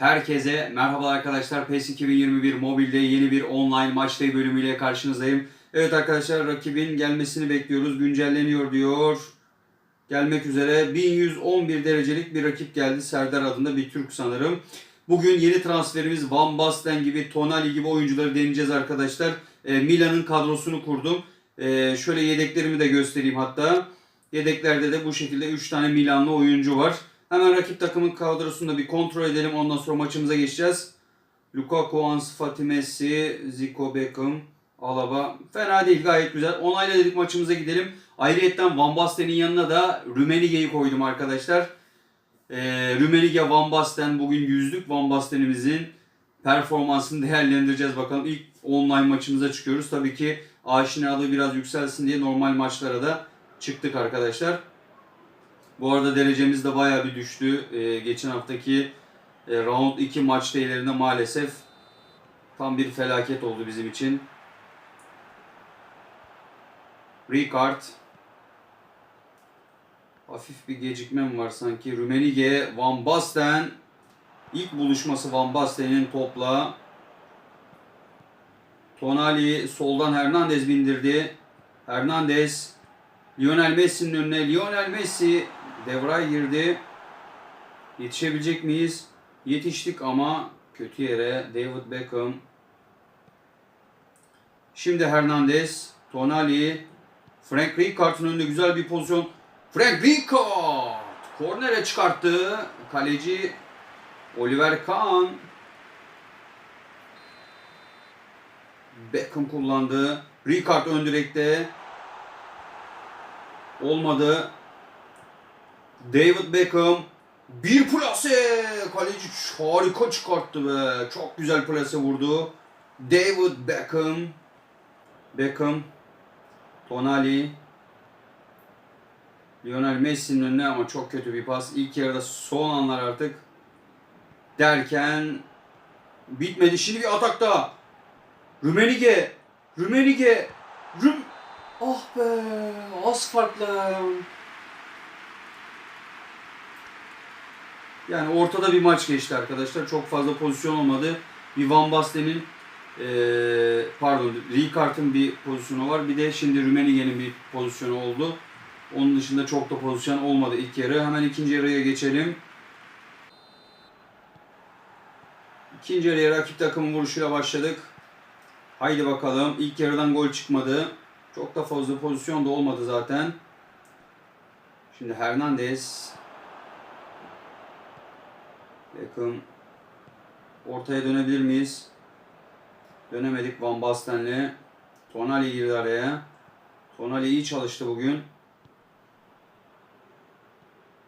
Herkese merhaba arkadaşlar. PES 2021 mobilde yeni bir online maç day bölümüyle karşınızdayım. Evet arkadaşlar rakibin gelmesini bekliyoruz. Güncelleniyor diyor. Gelmek üzere 1111 derecelik bir rakip geldi. Serdar adında bir Türk sanırım. Bugün yeni transferimiz Van Basten gibi, Tonali gibi oyuncuları deneyeceğiz arkadaşlar. E, Milan'ın kadrosunu kurdum. E, şöyle yedeklerimi de göstereyim hatta. Yedeklerde de bu şekilde 3 tane Milanlı oyuncu var. Hemen rakip takımın kadrosunu bir kontrol edelim. Ondan sonra maçımıza geçeceğiz. Lukaku, Ansu Fati, Messi, Zico, Beckham, Alaba. Fena değil gayet güzel. Onayla dedik maçımıza gidelim. Ayrıyetten Van Basten'in yanına da Rumenige'yi koydum arkadaşlar. Ee, Rumenige Van Basten bugün yüzlük Van Basten'imizin performansını değerlendireceğiz bakalım. İlk online maçımıza çıkıyoruz. Tabii ki aşinalığı biraz yükselsin diye normal maçlara da çıktık arkadaşlar. Bu arada derecemiz de bayağı bir düştü. Ee, geçen haftaki e, round 2 maç değerlerinde maalesef tam bir felaket oldu bizim için. Ricard Hafif bir gecikmem var sanki. Rumenige, Van Basten. İlk buluşması Van Basten'in topla. Tonali soldan Hernandez bindirdi. Hernandez Lionel Messi'nin önüne. Lionel Messi devraya girdi. Yetişebilecek miyiz? Yetiştik ama kötü yere. David Beckham. Şimdi Hernandez. Tonali. Frank Rijkaard'ın önünde güzel bir pozisyon. Frank Rijkaard. Kornere çıkarttı. Kaleci Oliver Kahn. Beckham kullandı. Rijkaard ön direkte. Olmadı. David Beckham bir plase. Kaleci harika çıkarttı be. Çok güzel plase vurdu. David Beckham. Beckham. Tonali. Lionel Messi'nin önüne ama çok kötü bir pas. İlk yarıda son anlar artık. Derken bitmedi. Şimdi bir atakta. Rümenige. Rümenige. Rüm... Ah be. Az farklı. Yani ortada bir maç geçti arkadaşlar. Çok fazla pozisyon olmadı. Bir Van Basten'in eee pardon Rijkaard'ın bir pozisyonu var. Bir de şimdi Rümenige'nin bir pozisyonu oldu. Onun dışında çok da pozisyon olmadı ilk yarı. Hemen ikinci yarıya geçelim. İkinci yarıya rakip takımın vuruşuyla başladık. Haydi bakalım. İlk yarıdan gol çıkmadı. Çok da fazla pozisyon da olmadı zaten. Şimdi Hernandez. Beckham. Ortaya dönebilir miyiz? Dönemedik Van Basten'le. Tonali girdi araya. Tonali iyi çalıştı bugün.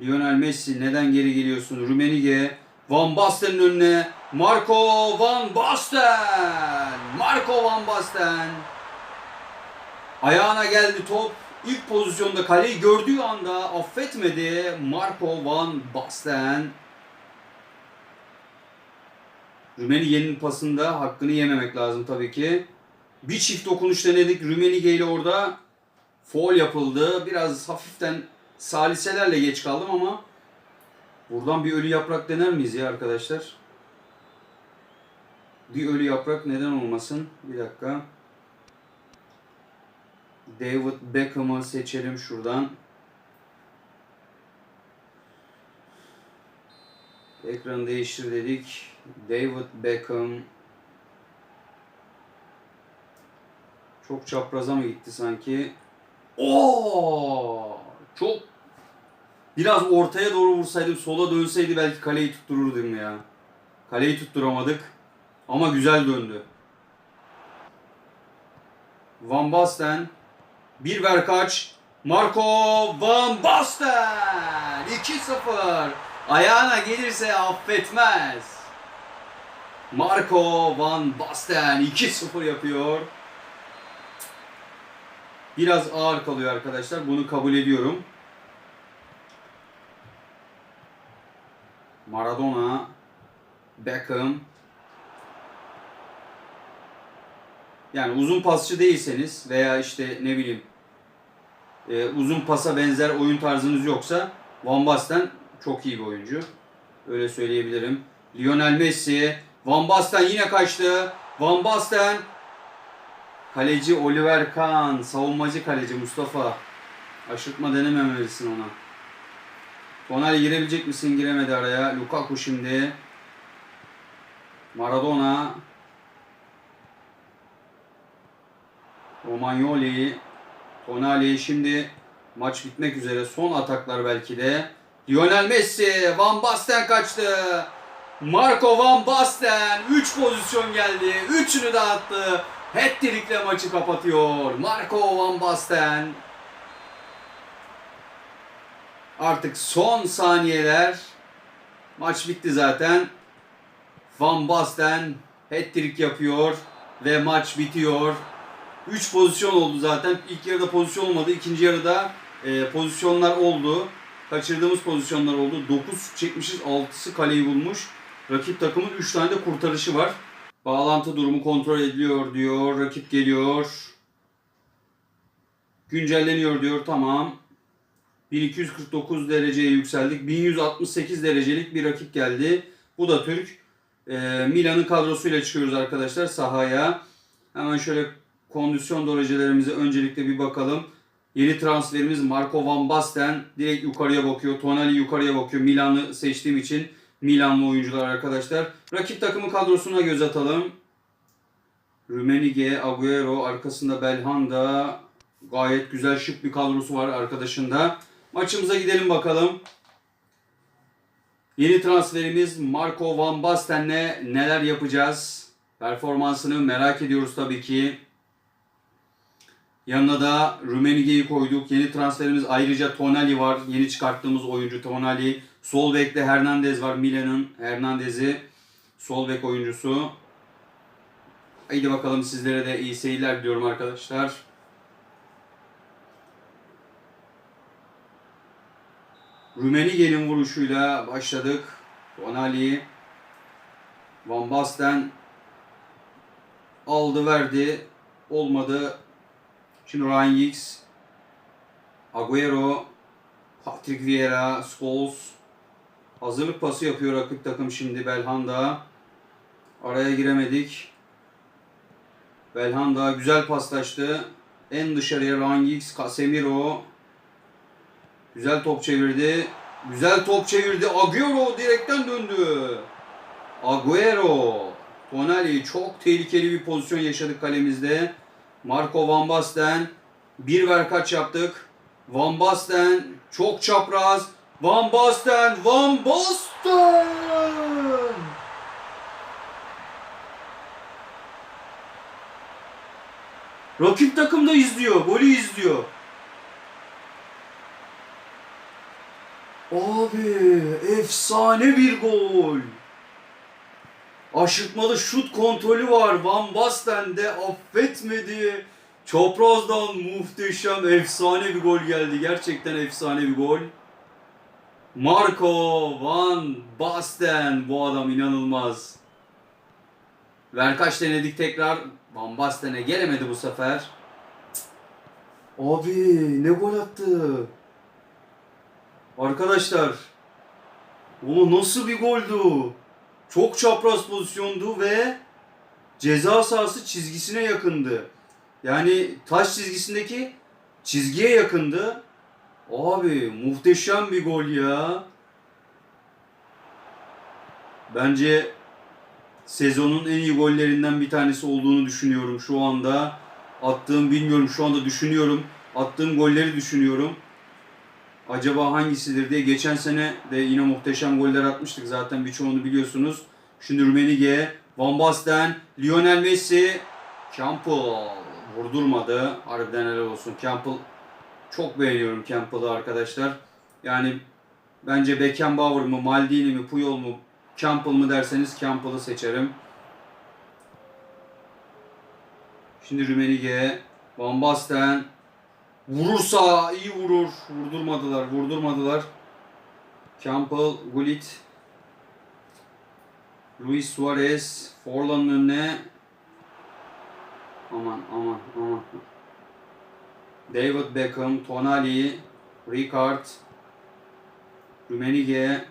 Lionel Messi neden geri geliyorsun? Rumenige Van Basten'in önüne Marco Van Basten. Marco Van Basten. Ayağına geldi top. İlk pozisyonda kaleyi gördüğü anda affetmedi. Marco Van Basten. Rumenige'nin pasında hakkını yememek lazım tabii ki. Bir çift dokunuş denedik. Rumenige ile orada foul yapıldı. Biraz hafiften saliselerle geç kaldım ama buradan bir ölü yaprak dener miyiz ya arkadaşlar? Bir ölü yaprak neden olmasın? Bir dakika. David Beckham'ı seçelim şuradan. Ekranı değiştir dedik. David Beckham. Çok çapraza mı gitti sanki? Oo! Çok biraz ortaya doğru vursaydım, sola dönseydi belki kaleyi tuttururdum ya. Kaleyi tutturamadık. Ama güzel döndü. Van Basten. Bir ver kaç. Marco Van Basten. 2-0. Ayağına gelirse affetmez. Marco Van Basten 2-0 yapıyor. Biraz ağır kalıyor arkadaşlar. Bunu kabul ediyorum. Maradona, Beckham. Yani uzun pasçı değilseniz veya işte ne bileyim e, uzun pasa benzer oyun tarzınız yoksa Van Basten çok iyi bir oyuncu. Öyle söyleyebilirim. Lionel Messi. Van Basten yine kaçtı. Van Basten. Kaleci Oliver Kahn. Savunmacı kaleci Mustafa. Aşırtma denememelisin ona. Tonali girebilecek misin? Giremedi araya. Lukaku şimdi. Maradona. Romagnoli. Tonali şimdi maç bitmek üzere. Son ataklar belki de. Lionel Messi. Van Basten kaçtı. Marco Van Basten 3 pozisyon geldi. 3'ünü de attı. Hat-trick'le maçı kapatıyor. Marco Van Basten. Artık son saniyeler. Maç bitti zaten. Van Basten hat-trick yapıyor ve maç bitiyor. 3 pozisyon oldu zaten. İlk yarıda pozisyon olmadı. İkinci yarıda e, pozisyonlar oldu. Kaçırdığımız pozisyonlar oldu. 9 çekmişiz. 6'sı kaleyi bulmuş. Rakip takımın 3 tane de kurtarışı var. Bağlantı durumu kontrol ediliyor diyor. Rakip geliyor. Güncelleniyor diyor. Tamam. 1249 dereceye yükseldik. 1168 derecelik bir rakip geldi. Bu da Türk. Ee, Milan'ın kadrosuyla çıkıyoruz arkadaşlar sahaya. Hemen şöyle kondisyon derecelerimize öncelikle bir bakalım. Yeni transferimiz Marco Van Basten. Direkt yukarıya bakıyor. Tonali yukarıya bakıyor. Milan'ı seçtiğim için Milanlı oyuncular arkadaşlar. Rakip takımın kadrosuna göz atalım. Rumenige, Agüero, arkasında Belhanda. Gayet güzel şık bir kadrosu var arkadaşında. Maçımıza gidelim bakalım. Yeni transferimiz Marco Van Basten'le neler yapacağız? Performansını merak ediyoruz tabii ki. Yanına da Rumenige'yi koyduk. Yeni transferimiz ayrıca Tonali var. Yeni çıkarttığımız oyuncu Tonali. Sol bekte Hernandez var. Milan'ın Hernandez'i. Sol bek oyuncusu. Haydi bakalım sizlere de iyi seyirler diliyorum arkadaşlar. Rumenige'nin vuruşuyla başladık. Tonali. Van Basten aldı verdi. Olmadı. Şimdi Ryan Giggs. Agüero. Patrick Vieira. Scholes. Hazırlık pası yapıyor rakip takım şimdi Belhanda. Araya giremedik. Belhanda güzel paslaştı. En dışarıya Ryan Giggs. Casemiro. Güzel top çevirdi. Güzel top çevirdi. Agüero direkten döndü. Agüero. Tonali çok tehlikeli bir pozisyon yaşadık kalemizde. Marco Van Basten. Bir ver kaç yaptık. Van Basten çok çapraz. Van Basten. Van Basten. Rakip takım da izliyor. Golü izliyor. Abi efsane bir gol. Aşırtmalı şut kontrolü var. Van Basten de affetmedi. Çaprazdan muhteşem efsane bir gol geldi. Gerçekten efsane bir gol. Marco Van Basten. Bu adam inanılmaz. Verkaç denedik tekrar. Van Basten'e gelemedi bu sefer. Abi ne gol attı. Arkadaşlar. O nasıl bir goldü? Çok çapraz pozisyondu ve ceza sahası çizgisine yakındı. Yani taş çizgisindeki çizgiye yakındı. Abi muhteşem bir gol ya. Bence sezonun en iyi gollerinden bir tanesi olduğunu düşünüyorum şu anda. Attığım bilmiyorum şu anda düşünüyorum. Attığım golleri düşünüyorum. Acaba hangisidir diye geçen sene de yine muhteşem goller atmıştık zaten birçoğunu biliyorsunuz. Şimdi Rumenige, Van Basten, Lionel Messi, Campbell vurdurmadı. Harbiden helal olsun. Campbell çok beğeniyorum Campbell'ı arkadaşlar. Yani bence Beckenbauer mı, Maldini mi, Puyol mu, Campbell mı derseniz Campbell'ı seçerim. Şimdi Rumenige, Van Basten, Vurursa iyi vurur. Vurdurmadılar, vurdurmadılar. Campbell, Gullit, Luis Suarez, Forlan'ın önüne. Aman aman aman. David Beckham, Tonali, Ricard, Rumenige,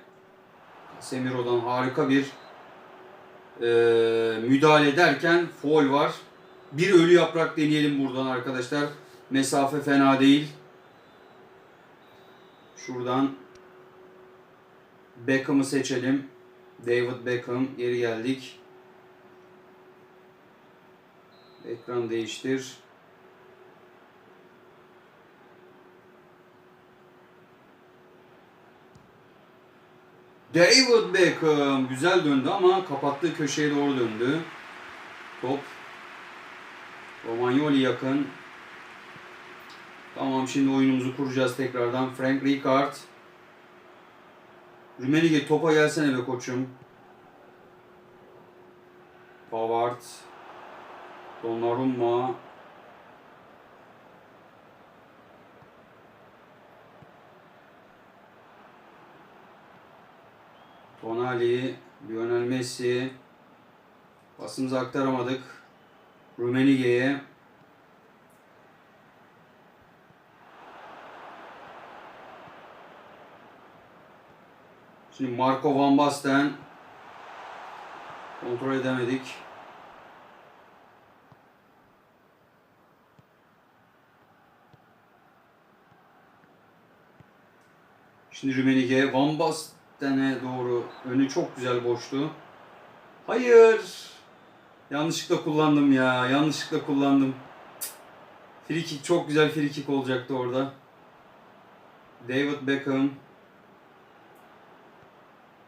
Semiro'dan harika bir e, müdahale ederken foul var. Bir ölü yaprak deneyelim buradan arkadaşlar. Mesafe fena değil. Şuradan Beckham'ı seçelim. David Beckham geri geldik. Ekran değiştir. David Beckham güzel döndü ama kapattığı köşeye doğru döndü. Top. Romagnoli yakın. Tamam şimdi oyunumuzu kuracağız tekrardan. Frank Rijkaard. Rümenige topa gelsene be koçum. Pavard. Donnarumma. Tonali, Lionel Messi. Pasımızı aktaramadık. Rumenige'ye. Şimdi Marco Van Basten. Kontrol edemedik. Şimdi Rümenige Van Basten'e doğru önü çok güzel boştu. Hayır. Yanlışlıkla kullandım ya. Yanlışlıkla kullandım. Free kick çok güzel free kick olacaktı orada. David Beckham.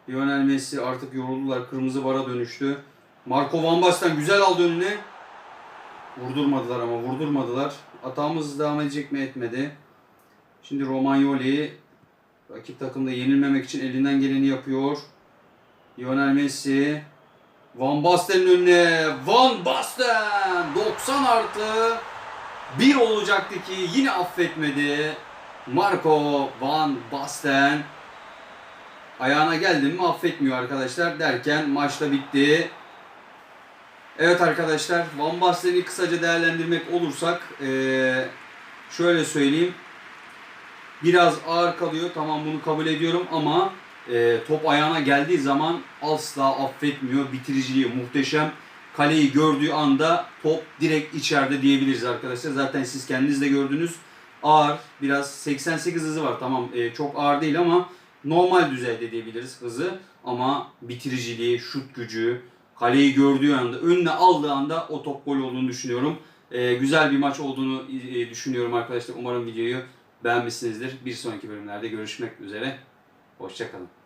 Lionel Messi artık yoruldular. Kırmızı bara dönüştü. Marco Van Basten güzel aldı önüne. Vurdurmadılar ama vurdurmadılar. Hatamız devam edecek mi etmedi. Şimdi Romagnoli rakip takımda yenilmemek için elinden geleni yapıyor. Lionel Messi Van Basten'in önüne Van Basten 90 artı 1 olacaktı ki yine affetmedi. Marco Van Basten ayağına geldi mi affetmiyor arkadaşlar derken maçta bitti. Evet arkadaşlar Van Basten'i kısaca değerlendirmek olursak şöyle söyleyeyim. Biraz ağır kalıyor tamam bunu kabul ediyorum ama top ayağına geldiği zaman asla affetmiyor. Bitiriciliği muhteşem. Kaleyi gördüğü anda top direkt içeride diyebiliriz arkadaşlar. Zaten siz kendiniz de gördünüz. Ağır biraz 88 hızı var tamam çok ağır değil ama normal düzeyde diyebiliriz hızı. Ama bitiriciliği, şut gücü, kaleyi gördüğü anda, önüne aldığı anda o top gol olduğunu düşünüyorum. E, güzel bir maç olduğunu e, düşünüyorum arkadaşlar. Umarım videoyu beğenmişsinizdir. Bir sonraki bölümlerde görüşmek üzere. Hoşçakalın.